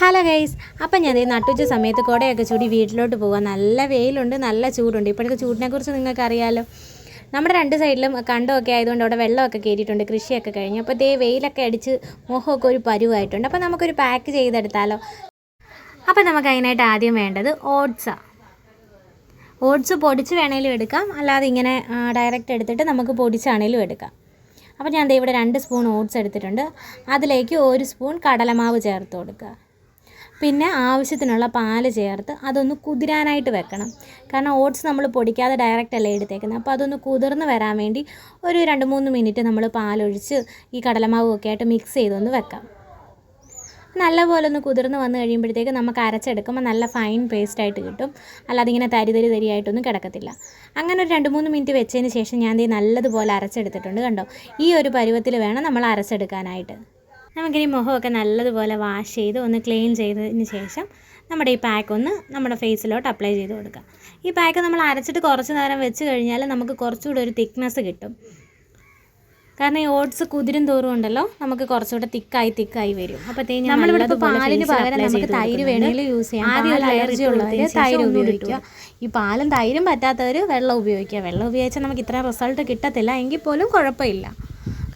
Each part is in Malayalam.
ഹലോ ഗൈസ് അപ്പം ഞാൻ നട്ടുച്ച സമയത്ത് കുടയൊക്കെ ചൂടി വീട്ടിലോട്ട് പോകാം നല്ല വെയിലുണ്ട് നല്ല ചൂടുണ്ട്. ഇപ്പോഴത്തെ ചൂടിനെക്കുറിച്ച് നിങ്ങൾക്ക് അറിയാലോ നമ്മുടെ രണ്ട് സൈഡിലും കണ്ടമൊക്കെ ആയതുകൊണ്ട് അവിടെ വെള്ളമൊക്കെ കയറിയിട്ടുണ്ട്. കൃഷിയൊക്കെ കഴിഞ്ഞു. അപ്പോൾ ദേ വെയിലൊക്കെ അടിച്ച് മുഖമൊക്കെ ഒരു പരുവായിട്ടുണ്ട്. അപ്പോൾ നമുക്കൊരു പാക്ക് ചെയ്തെടുത്താലോ. അപ്പോൾ നമുക്ക് അതിനായിട്ട് ആദ്യം വേണ്ടത് ഓട്സാണ് ഓട്സ് പൊടിച്ച് വേണേലും എടുക്കാം. അല്ലാതെ ഇങ്ങനെ ഡയറക്റ്റ് എടുത്തിട്ട് നമുക്ക് പൊടിച്ചാണേലും എടുക്കാം. അപ്പോൾ ഞാൻ ദേ ഇവിടെ രണ്ട് സ്പൂൺ ഓട്സ് എടുത്തിട്ടുണ്ട്. അതിലേക്ക് ഒരു സ്പൂൺ കടലമാവ് ചേർത്ത് കൊടുക്കുക. പിന്നെ ആവശ്യത്തിനുള്ള പാൽ ചേർത്ത് അതൊന്ന് കുതിരാനായിട്ട് വെക്കണം. കാരണം ഓട്സ് നമ്മൾ പൊടിക്കാതെ ഡയറക്റ്റ് അല്ലേ എടുത്തേക്കുന്നത്. അപ്പോൾ അതൊന്ന് കുതിർന്ന് വരാൻ വേണ്ടി ഒരു രണ്ട് മൂന്ന് മിനിറ്റ് നമ്മൾ പാലൊഴിച്ച് ഈ കടലമാവും ഒക്കെ ആയിട്ട് മിക്സ് ചെയ്തൊന്ന് വെക്കാം. നല്ലപോലെ ഒന്ന് കുതിർന്ന് വന്നു കഴിയുമ്പോഴത്തേക്ക് നമുക്ക് അരച്ചെടുക്കുമ്പോൾ നല്ല ഫൈൻ പേസ്റ്റ് ആയിട്ട് കിട്ടും. അല്ലാതെ ഇങ്ങനെ തരി തരി തരിയായിട്ടൊന്നും കിടക്കത്തില്ല. അങ്ങനെ ഒരു രണ്ട് മൂന്ന് മിനിറ്റ് വെച്ചതിന് ശേഷം ഞാൻ ദേ നല്ലതുപോലെ അരച്ചെടുത്തിട്ടുണ്ട് കണ്ടോ? ഈ ഒരു പരുവത്തിൽ വേണം നമ്മൾ അരച്ചെടുക്കാനായിട്ട്. നമുക്കിനി മുഖമൊക്കെ നല്ലതുപോലെ വാഷ് ചെയ്ത് ഒന്ന് ക്ലീൻ ചെയ്തതിന് ശേഷം നമ്മുടെ ഈ പാക്ക് ഒന്ന് നമ്മുടെ ഫേസിലോട്ട് അപ്ലൈ ചെയ്ത് കൊടുക്കുക ഈ പാക്ക് നമ്മൾ അരച്ചിട്ട് കുറച്ച് നേരം വെച്ച് കഴിഞ്ഞാൽ നമുക്ക് കുറച്ചുകൂടെ ഒരു തിക്നെസ് കിട്ടും. കാരണം ഈ ഓട്സ് കുതിരും തോറും ഉണ്ടല്ലോ നമുക്ക് കുറച്ചുകൂടെ തിക്കായി തിക്കായി വരും. അപ്പോഴത്തേക്ക് നമ്മളിവിടെ പാലിന് പകരം നമുക്ക് തൈര് വേണമെങ്കിൽ യൂസ് ചെയ്യാം. ആദ്യം അലർജി ഉള്ളവർ തൈര് ഉപയോഗിക്കുക. ഈ പാലും തൈരും പറ്റാത്തവർ വെള്ളം ഉപയോഗിക്കുക. വെള്ളം ഉപയോഗിച്ചാൽ നമുക്ക് ഇത്ര റിസൾട്ട് കിട്ടത്തില്ല. എങ്കിൽ പോലും കുഴപ്പമില്ല.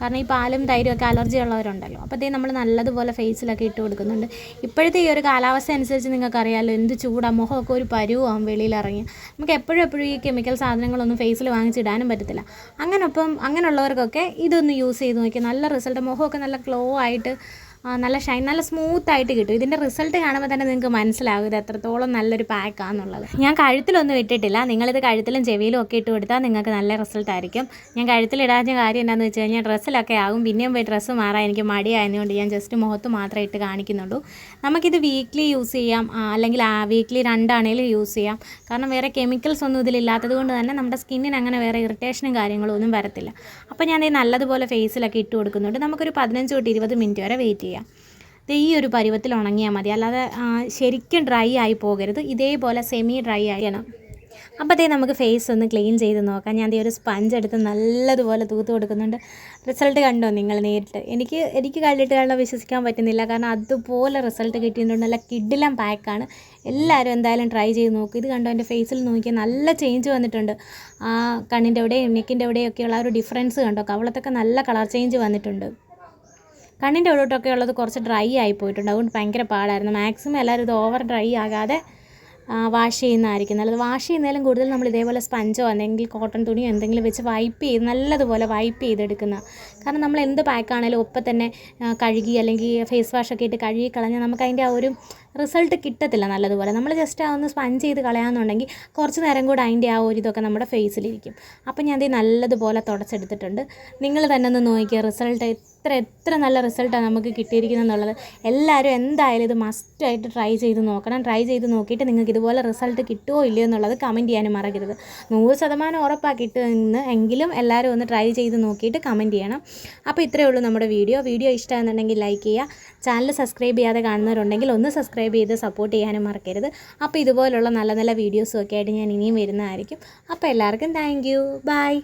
കാരണം ഈ പാലും തൈരും ഒക്കെ അലർജി ഉള്ളവരുണ്ടല്ലോ. അപ്പോഴത്തേ നമ്മൾ നല്ലതുപോലെ ഫേസിലൊക്കെ ഇട്ട് കൊടുക്കുന്നുണ്ട്. ഇപ്പോഴത്തെ ഈ ഒരു കാലാവസ്ഥ അനുസരിച്ച് നിങ്ങൾക്ക് അറിയാമല്ലോ എന്ത് ചൂടാണ് മുഖമൊക്കെ ഒരു പരുവാകും വെളിയിലിറങ്ങി. നമുക്ക് എപ്പോഴും എപ്പോഴും ഈ കെമിക്കൽ സാധനങ്ങളൊന്നും ഫേസിൽ വാങ്ങിച്ചിടാനും പറ്റത്തില്ല. അങ്ങനെ ഒപ്പം അങ്ങനെയുള്ളവർക്കൊക്കെ ഇതൊന്ന് യൂസ് ചെയ്ത് നോക്കി നല്ല റിസൾട്ട് മുഖമൊക്കെ നല്ല ഗ്ലോ ആയിട്ട് നല്ല ഷൈൻ നല്ല സ്മൂത്ത് ആയിട്ട് കിട്ടും. ഇതിന്റെ റിസൾട്ട് കാണുമ്പോൾ തന്നെ നിങ്ങൾക്ക് മനസ്സിലാകും ഇത് എത്രത്തോളം നല്ലൊരു പാക്കാന്നുള്ളത് ഞാൻ കഴുത്തിലൊന്നും ഇട്ടിട്ടില്ല. നിങ്ങളിത് കഴുത്തിലും ചെവിയിലും ഒക്കെ ഇട്ട് കൊടുത്താൽ നിങ്ങൾക്ക് നല്ല റിസൾട്ട് ആയിരിക്കും. ഞാൻ കഴുത്തിലിടാഞ്ഞ കാര്യം എന്താണെന്ന് വെച്ച് കഴിഞ്ഞാൽ ഡ്രസ്സിലൊക്കെ ആകും പിന്നെയും പോയി ഡ്രസ്സ് മാറാൻ എനിക്ക് മടിയായതുകൊണ്ട് ഞാൻ ജസ്റ്റ് മുഖത്ത് മാത്രമേ ഇട്ട് കാണിക്കുന്നുള്ളൂ. നമുക്കിത് വീക്ക്ലി യൂസ് ചെയ്യാം. അല്ലെങ്കിൽ ആ വീക്ക്ലി രണ്ടാണേലും യൂസ് ചെയ്യാം. കാരണം വേറെ കെമിക്കൽസ് ഒന്നും ഇതിലില്ലാത്തത് കൊണ്ട് തന്നെ നമ്മുടെ സ്കിന്നിന് അങ്ങനെ വേറെ ഇറിറ്റേഷനും കാര്യങ്ങളും ഒന്നും വരത്തില്ല. അപ്പോൾ ഞാൻ നല്ലതുപോലെ ഫേസിലൊക്കെ ഇട്ട് കൊടുക്കുന്നുണ്ട്. നമുക്കൊരു പതിനഞ്ച് തൊട്ട് ഇരുപത് മിനിറ്റ് വരെ വെയിറ്റ് ചെയ്യാം. ഇത് ഈ ഒരു പരുവത്തിൽ ഉണങ്ങിയാൽ മതി. അല്ലാതെ ശരിക്കും ഡ്രൈ ആയി പോകരുത്. ഇതേപോലെ സെമി ഡ്രൈ ആയിരിക്കണം അപ്പോഴത്തേ നമുക്ക് ഫേസ് ഒന്ന് ക്ലീൻ ചെയ്ത് നോക്കാം. ഞാൻ ഒരു സ്പഞ്ച് എടുത്ത് നല്ലതുപോലെ തൂത്ത് കൊടുക്കുന്നുണ്ട്. റിസൾട്ട് കണ്ടോ നിങ്ങൾ നേരിട്ട്? എനിക്ക് എനിക്ക് കണ്ടിട്ട് കണ്ടോ വിശ്വസിക്കാൻ പറ്റുന്നില്ല. കാരണം അതുപോലെ റിസൾട്ട് കിട്ടിയിട്ടുണ്ട്. നല്ല കിഡിലം പാക്കാണ് എല്ലാവരും എന്തായാലും ട്രൈ ചെയ്ത് നോക്കും. ഇത് കണ്ടോ എന്റെ ഫേസിൽ നോക്കിയാൽ നല്ല ചേഞ്ച് വന്നിട്ടുണ്ട്. ആ കണ്ണിന്റെ എവിടെയും നെക്കിന്റെ എവിടെയൊക്കെയുള്ള ആ ഒരു ഡിഫറൻസ് കണ്ടോ? കവളത്തൊക്കെ നല്ല കളർ ചേഞ്ച് വന്നിട്ടുണ്ട്. കണ്ണിന്റെ ഉള്ളോട്ടൊക്കെ ഉള്ളത് കുറച്ച് ഡ്രൈ ആയി പോയിട്ടുണ്ട്. അതുകൊണ്ട് ഭയങ്കര പാടായിരുന്നു. മാക്സിമം എല്ലാവരും ഇത് ഓവർ ഡ്രൈ ആകാതെ വാഷ് ചെയ്യുന്നതായിരിക്കും. നല്ലത് വാഷ് ചെയ്യുന്നതിലും കൂടുതൽ നമ്മൾ ഇതേപോലെ സ്പഞ്ചോ അല്ലെങ്കിൽ കോട്ടൺ തുണിയോ എന്തെങ്കിലും വെച്ച് വൈപ്പ് ചെയ്ത് നല്ലതുപോലെ വൈപ്പ് ചെയ്തെടുക്കുന്ന. കാരണം നമ്മൾ എന്ത് പാക്കാണേലും ഒപ്പം തന്നെ കഴുകി അല്ലെങ്കിൽ ഫേസ് വാഷൊക്കെ ഇട്ട് കഴുകി കളഞ്ഞാൽ നമുക്ക് അതിന്റെ ആ ഒരു റിസൾട്ട് കിട്ടത്തില്ല നല്ലതുപോലെ. നമ്മൾ ജസ്റ്റ് അതൊന്ന് സ്പഞ്ച് ചെയ്ത് കളയാമെന്നുണ്ടെങ്കിൽ കുറച്ച് നേരം കൂടെ അതിന്റെ ആ ഒരു ഇതൊക്കെ നമ്മുടെ ഫേസിലിരിക്കും അപ്പം ഞാൻ ഇത് നല്ലതുപോലെ തുടച്ചെടുത്തിട്ടുണ്ട്. നിങ്ങൾ തന്നെ ഒന്ന് നോക്കിയാൽ റിസൾട്ട് എത്ര എത്ര നല്ല റിസൾട്ടാണ് നമുക്ക് കിട്ടിയിരിക്കുന്നത് എന്നുള്ളത് എല്ലാവരും എന്തായാലും ഇത് മസ്റ്റായിട്ട് ട്രൈ ചെയ്ത് നോക്കണം. ട്രൈ ചെയ്ത് നോക്കിയിട്ട് നിങ്ങൾക്ക് ഇതുപോലെ റിസൾട്ട് കിട്ടുമോ ഇല്ലയോ എന്നുള്ളത് കമന്റ് ചെയ്യാനും മറക്കരുത്. നൂറ് ശതമാനം ഉറപ്പാണ് കിട്ടുമെന്ന് എങ്കിലും എല്ലാവരും ഒന്ന് ട്രൈ ചെയ്ത് നോക്കിയിട്ട് കമന്റ് ചെയ്യണം. അപ്പോൾ ഇത്രയേ ഉള്ളൂ നമ്മുടെ വീഡിയോ. വീഡിയോ ഇഷ്ടമാണെന്നുണ്ടെങ്കിൽ ലൈക്ക് ചെയ്യുക. ചാനൽ സബ്സ്ക്രൈബ് ചെയ്യാതെ കാണുന്നവരുണ്ടെങ്കിൽ ഒന്ന് സബ്സ്ക്രൈബ് ചെയ്ത് സപ്പോർട്ട് ചെയ്യാനും മറക്കരുത്. അപ്പോൾ ഇതുപോലുള്ള നല്ല നല്ല വീഡിയോസും ഒക്കെ ആയിട്ട് ഞാൻ ഇനിയും വരുന്നതായിരിക്കും. അപ്പോൾ എല്ലാവർക്കും താങ്ക് യു. ബൈ.